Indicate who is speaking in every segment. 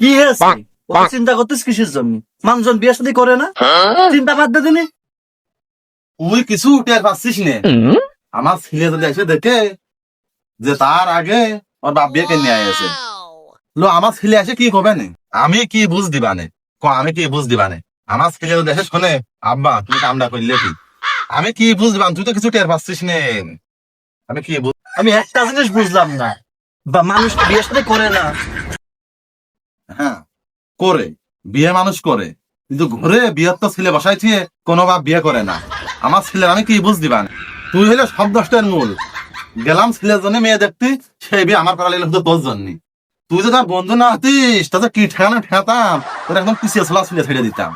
Speaker 1: কি হয়েছে চিন্তা করতিস কিসের জন্য? মানুষজন বিয়ে শাদী করে না? চিন্তা বাদ দে দিনি
Speaker 2: তুই কিছু টের পাচ্ছিস নে। আমার ছেলে যদি এসে দেখে যে তার আগে ওর বাপ বিয়েকে নিয়ে আসে। লো আমার ছেলে এসে কি করবে নে? আমি কি বুঝ দিবানে ক আমি কি বুঝ দিবানে আমার ছেলে যদি এসে শোনে আব্বা তুমি কামটা করলে কি? আমি কি বুঝ দিবান তুই তো কিছু টের পাচ্ছিস নে। আমি কি বুঝ
Speaker 1: আমি একটা জিনিস বুঝলাম না। বা মানুষ বিয়ে শাদী করে না।
Speaker 2: হ্যাঁ করে বিয়ে মানুষ করে। কিন্তু ঘরে বিয়ের তো ছেলে বসাই থিয়ে কোনো বাপ বিয়ে করে না। আমার ছেলের আমি কি বুঝ দিবান? তুই হলে সব দশটার মূল। গেলাম ছেলের জন্য মেয়ে দেখতি সেই বিয়ে আমার করা লাগলে তোর জন্য। তুই যদি আমার বন্ধু না হতিস তাতে কি ঠেকানো ঠেকাতাম তোর একদম পিছিয়ে ছোলা ছেলে ছেড়ে দিতাম।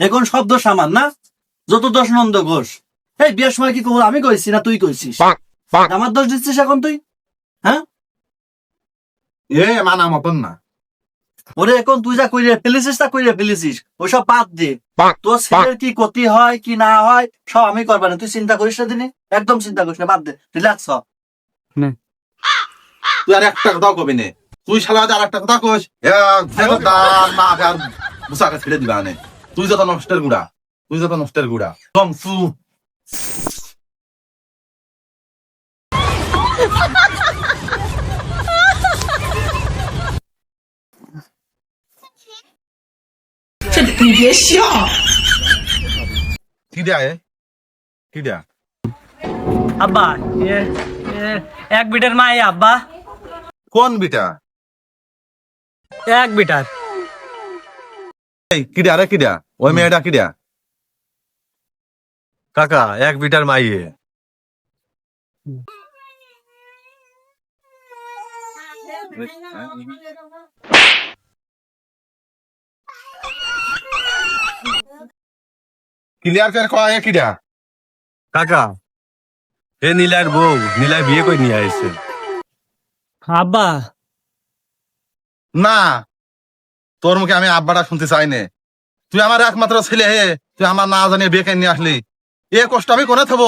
Speaker 1: এখন সব দোষ আমার না? যত দোষ নন্দ ঘোষ। এই বিয়ের সময় কি আমি কইছি না তুই কইছিস? আমার দোষ দিচ্ছিস এখন তুই? হ্যাঁ?
Speaker 2: এ মানা মতন না।
Speaker 1: ওরে এখন তুই যা কইরে ফেলেছিস তা কইরে ফেলেছিস ওইসব বাদ দে। তোর ছেলের কি ক্ষতি হয় কি না হয় সব আমি করবা না। তুই চিন্তা করিস না দিনে একদম চিন্তা করিস না বাদ দে রিল্যাক্স হ।
Speaker 2: তুই আর একটা কথাও কবি নে। তুই শালা আর একটা কথা কইস ভেগো আর মুসাকে ছেড়ে দিবা নে। তুই যত নষ্টের গুড়া তুই যত নষ্টের গুড়া কম সু এ? কি দেয়া
Speaker 3: আব্বা এ এ, এক বিটার মাই আব্বা।
Speaker 2: কোন বিটা?
Speaker 3: এক বিটার।
Speaker 2: এই কি দেয়া রে কি দেয়া? ওই মেয়েটা কি দেয়া?
Speaker 4: কাকা এক বিটার মাইয়ে।
Speaker 2: ক্লিয়ার করে কয়া এ কি দেয়া
Speaker 4: কাকা এ নীলার বউ নীলাই বিয়ে করে নিয়ে আসছে
Speaker 3: আব্বা।
Speaker 2: না তোর মুখে আমি আব্বাটা শুনতে চাই নে। তুই আমার একমাত্র ছেলে হে তুই আমার না জানিয়ে বেকে নিয়ে আসলি? এ কষ্ট আমি কোনে থাকব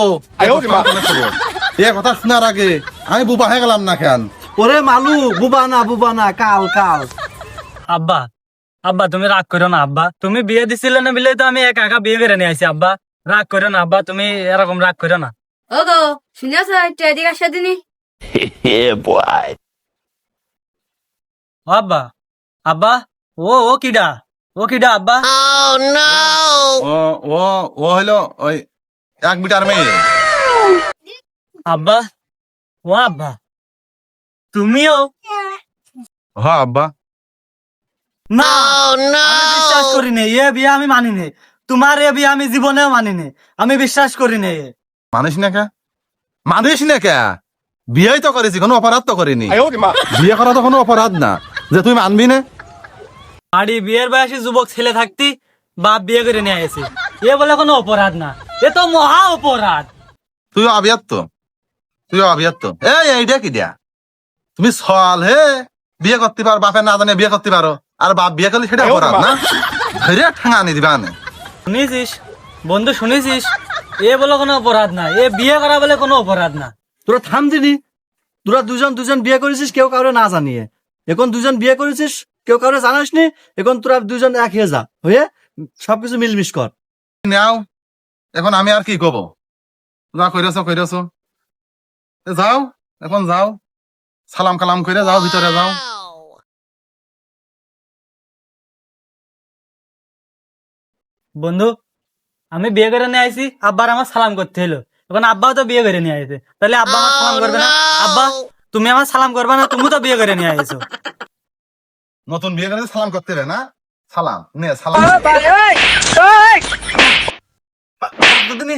Speaker 2: এ কথা শোনার আগে আমি বুবা হয়ে গেলাম না কেন?
Speaker 1: ওরে মালু বুবা না বুবা না কাল কাল।
Speaker 3: আব্বা আব্বা তুমি রাগ করো না আব্বা। তুমি বিয়ে দিছিলে না বলে তো আমি একা একা বিয়ে করে নিয়ে আসি আব্বা। রাগ করো না আব্বা তুমি এরকম রাগ করো না।
Speaker 5: ওগো শুনেছ একটু এদিকে আসো দিনি?
Speaker 3: ও আব্বা আব্বা ও ও কিডা ও কিডা আব্বা।
Speaker 2: ও ও ও হলো ওই এক মিটার মেয়ে।
Speaker 3: আব্বা ও আব্বা। তুমিও?
Speaker 2: হ আব্বা।
Speaker 3: না। আমি বিশ্বাস করি নে এ বিয়ে আমি মানি নে তোমার এ বিয়ে আমি জীবনেও মানি নে আমি বিশ্বাস করি নে
Speaker 2: মানিস না কে? মানিস না কে? বিয়েই তো করেছি কোনো অপরাধ তো করিনি। বিয়ে করা তো কোনো অপরাধ না যে তুই মানবি না।
Speaker 3: বাড়ি বিয়ের বয়সী যুবক ছেলে থাকতি বাপ বিয়ে করে নিয়ে আসে এ বলে কোনো অপরাধ না এ তো মহা অপরাধ।
Speaker 2: তুই আবিয়াত তুই আবিয়াত এই এইটা কি দিয়া? তুমি সল হে বিয়ে করতে পারো বাপের না জানে বিয়ে করতে পারো। আর বাপ বিয়ে করলে সেটা অপরাধ না? ধরে ঠেঙা আনি দিবা আনে
Speaker 3: শুনেছিস? বন্ধু শুনেছিস? এ বলে কোনো অপরাধ না এ বিয়ে করা বলে কোনো অপরাধ না।
Speaker 1: তোরা থাম দিনি তোরা দুজন দুজন বিয়ে করেছিস কেউ কাউরে না জানিয়ে। এখন দুজন বিয়ে করেছিস কেউ কাউরে জানাস নি এখন তোরা দুজন এক হয়ে যা হয়ে সবকিছু মিলমিশ কর।
Speaker 2: নাও এখন আমি আর কি কব যা কইরেছ কইরেছ। এ যাও এখন যাও। সালাম কালাম করে যাও ভিতরে যাও।
Speaker 3: বন্ধু আমি বিয়ে করে নিয়ে আইছি আব্বার আমার সালাম করতে হলো এখন আব্বাও তো বিয়ে করে নিয়ে আইছে। তাহলে আব্বা আমার সালাম করবে না? আব্বা তুমি আমার সালাম করবে না তুমি তো বিয়ে করে নিয়ে আইছো।
Speaker 2: নতুন বিয়ে করে সালাম করতে রে না? সালাম নে সালাম।
Speaker 1: তুমি?